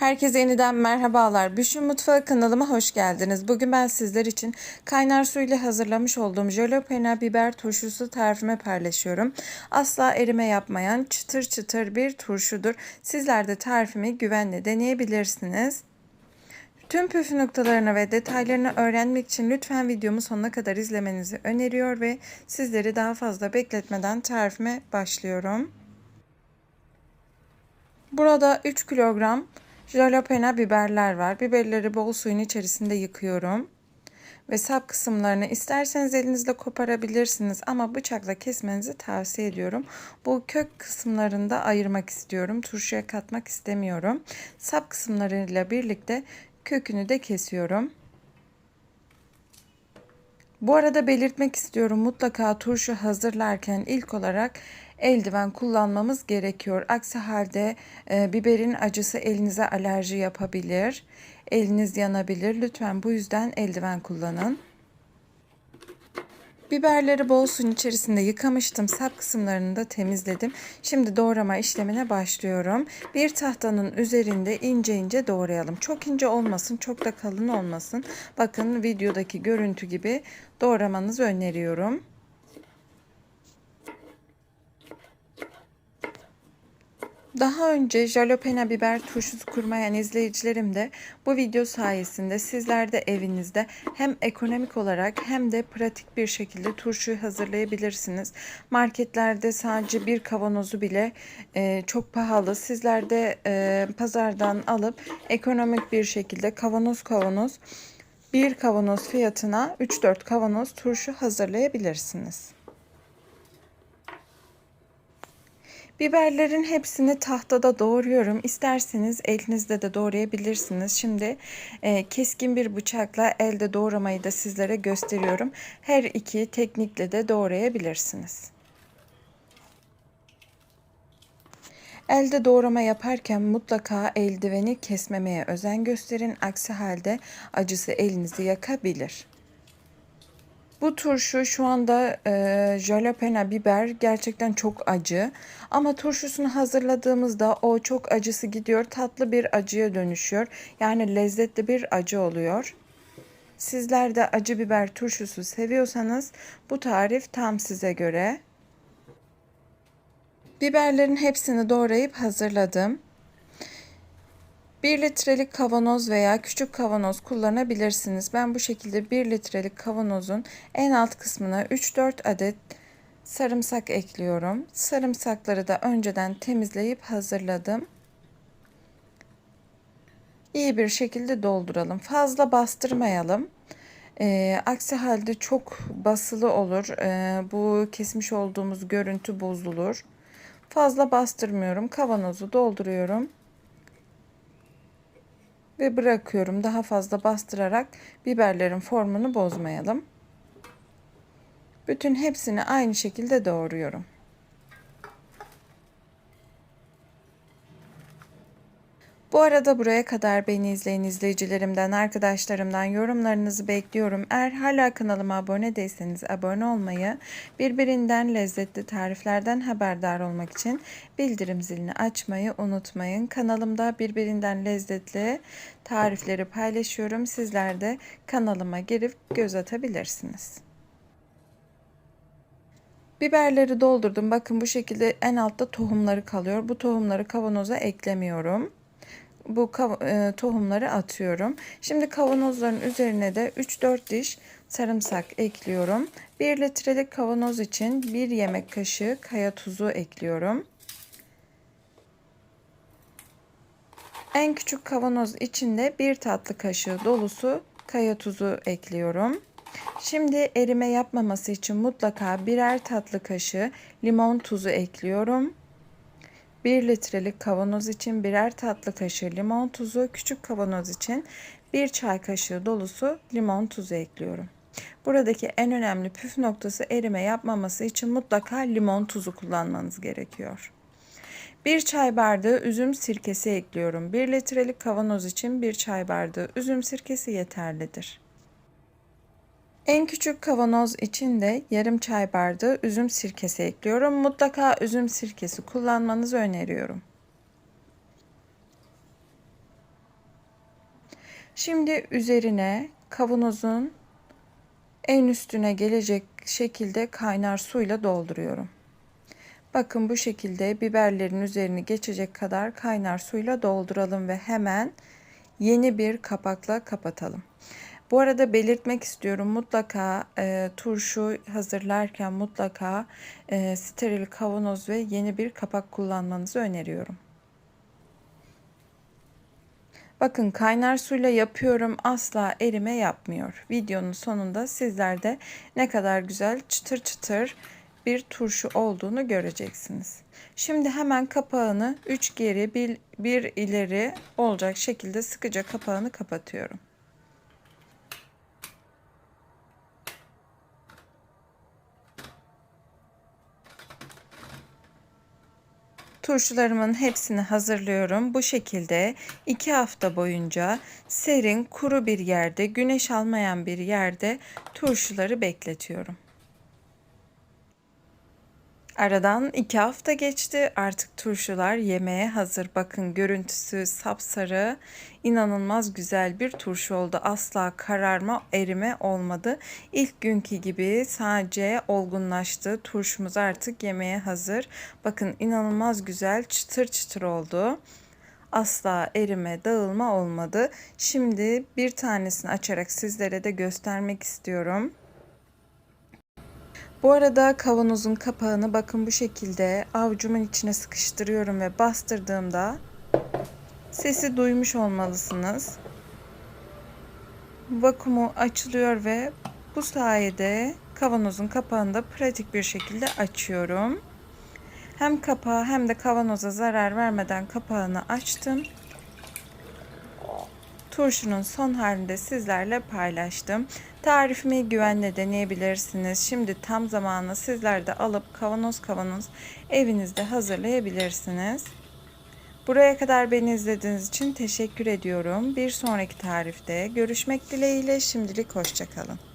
Herkese yeniden merhabalar. Büşün Mutfağı kanalıma hoş geldiniz. Bugün ben sizler için kaynar su ile hazırlamış olduğum jalapeno biber turşusu tarifimi paylaşıyorum. Asla erime yapmayan çıtır çıtır bir turşudur. Sizler de tarifimi güvenle deneyebilirsiniz. Tüm püf noktalarını ve detaylarını öğrenmek için lütfen videomu sonuna kadar izlemenizi öneriyor ve sizleri daha fazla bekletmeden tarifime başlıyorum. Burada 3 kilogram jalapeno biberler var. Biberleri bol suyun içerisinde yıkıyorum. Ve sap kısımlarını isterseniz elinizle koparabilirsiniz ama bıçakla kesmenizi tavsiye ediyorum. Bu kök kısımlarını da ayırmak istiyorum. Turşuya katmak istemiyorum. Sap kısımlarıyla birlikte kökünü de kesiyorum. Bu arada belirtmek istiyorum mutlaka turşu hazırlarken ilk olarak eldiven kullanmamız gerekiyor. Aksi halde e, biberin acısı elinize alerji yapabilir. Eliniz yanabilir. Lütfen bu yüzden eldiven kullanın. Biberleri bol suyun içerisinde yıkamıştım. Sap kısımlarını da temizledim. Şimdi doğrama işlemine başlıyorum. Bir tahtanın üzerinde ince ince doğrayalım. Çok ince olmasın, çok da kalın olmasın. Bakın videodaki görüntü gibi doğramanızı öneriyorum. Daha önce jalapeno biber turşusu kurmayan izleyicilerim de bu video sayesinde sizler de evinizde hem ekonomik olarak hem de pratik bir şekilde turşuyu hazırlayabilirsiniz. Marketlerde sadece bir kavanozu bile e, çok pahalı. Sizler de e, pazardan alıp ekonomik bir şekilde kavanoz kavanoz bir kavanoz fiyatına 3-4 kavanoz turşu hazırlayabilirsiniz. Biberlerin hepsini tahtada doğruyorum. İsterseniz elinizde de doğrayabilirsiniz. Şimdi e, keskin bir bıçakla elde doğramayı da sizlere gösteriyorum. Her iki teknikle de doğrayabilirsiniz. Elde doğrama yaparken mutlaka eldiveni kesmemeye özen gösterin. Aksi halde acısı elinizi yakabilir. Bu turşu şu anda e, jalapeno biber gerçekten çok acı. Ama turşusunu hazırladığımızda o çok acısı gidiyor. Tatlı bir acıya dönüşüyor. Yani lezzetli bir acı oluyor. Sizler de acı biber turşusu seviyorsanız bu tarif tam size göre. Biberlerin hepsini doğrayıp hazırladım. 1 litrelik kavanoz veya küçük kavanoz kullanabilirsiniz. Ben bu şekilde 1 litrelik kavanozun en alt kısmına 3-4 adet sarımsak ekliyorum. Sarımsakları da önceden temizleyip hazırladım. İyi bir şekilde dolduralım. Fazla bastırmayalım. E, aksi halde çok basılı olur. E, bu kesmiş olduğumuz görüntü bozulur. Fazla bastırmıyorum. Kavanozu dolduruyorum ve bırakıyorum. Daha fazla bastırarak biberlerin formunu bozmayalım. Bütün hepsini aynı şekilde doğruyorum. Bu arada buraya kadar beni izleyen izleyicilerimden, arkadaşlarımdan yorumlarınızı bekliyorum. Eğer hala kanalıma abone değilseniz abone olmayı, birbirinden lezzetli tariflerden haberdar olmak için bildirim zilini açmayı unutmayın. Kanalımda birbirinden lezzetli tarifleri paylaşıyorum. Sizler de kanalıma girip göz atabilirsiniz. Biberleri doldurdum. Bakın bu şekilde en altta tohumları kalıyor. Bu tohumları kavanoza eklemiyorum bu e, tohumları atıyorum. Şimdi kavanozların üzerine de 3-4 diş sarımsak ekliyorum. 1 litrelik kavanoz için 1 yemek kaşığı kaya tuzu ekliyorum. En küçük kavanoz içinde 1 tatlı kaşığı dolusu kaya tuzu ekliyorum. Şimdi erime yapmaması için mutlaka birer tatlı kaşığı limon tuzu ekliyorum. 1 litrelik kavanoz için birer tatlı kaşığı limon tuzu, küçük kavanoz için 1 çay kaşığı dolusu limon tuzu ekliyorum. Buradaki en önemli püf noktası erime yapmaması için mutlaka limon tuzu kullanmanız gerekiyor. 1 çay bardağı üzüm sirkesi ekliyorum. 1 litrelik kavanoz için 1 çay bardağı üzüm sirkesi yeterlidir. En küçük kavanoz için de yarım çay bardağı üzüm sirkesi ekliyorum. Mutlaka üzüm sirkesi kullanmanızı öneriyorum. Şimdi üzerine kavanozun en üstüne gelecek şekilde kaynar suyla dolduruyorum. Bakın bu şekilde biberlerin üzerini geçecek kadar kaynar suyla dolduralım ve hemen yeni bir kapakla kapatalım. Bu arada belirtmek istiyorum mutlaka e, turşu hazırlarken mutlaka e, steril kavanoz ve yeni bir kapak kullanmanızı öneriyorum. Bakın kaynar suyla yapıyorum asla erime yapmıyor. Videonun sonunda sizler de ne kadar güzel çıtır çıtır bir turşu olduğunu göreceksiniz. Şimdi hemen kapağını 3 geri 1, 1 ileri olacak şekilde sıkıca kapağını kapatıyorum. Turşularımın hepsini hazırlıyorum. Bu şekilde 2 hafta boyunca serin, kuru bir yerde, güneş almayan bir yerde turşuları bekletiyorum. Aradan iki hafta geçti. Artık turşular yemeğe hazır. Bakın görüntüsü sapsarı, inanılmaz güzel bir turşu oldu. Asla kararma, erime olmadı. İlk günkü gibi sadece olgunlaştı. Turşumuz artık yemeğe hazır. Bakın inanılmaz güzel, çıtır çıtır oldu asla erime, dağılma olmadı. Şimdi bir tanesini açarak sizlere de göstermek istiyorum. Bu arada kavanozun kapağını bakın bu şekilde avucumun içine sıkıştırıyorum ve bastırdığımda sesi duymuş olmalısınız. Vakumu açılıyor ve bu sayede kavanozun kapağını da pratik bir şekilde açıyorum. Hem kapağı hem de kavanoza zarar vermeden kapağını açtım turşunun son halinde sizlerle paylaştım. Tarifimi güvenle deneyebilirsiniz. Şimdi tam zamanı sizler de alıp kavanoz kavanoz evinizde hazırlayabilirsiniz. Buraya kadar beni izlediğiniz için teşekkür ediyorum. Bir sonraki tarifte görüşmek dileğiyle şimdilik hoşçakalın.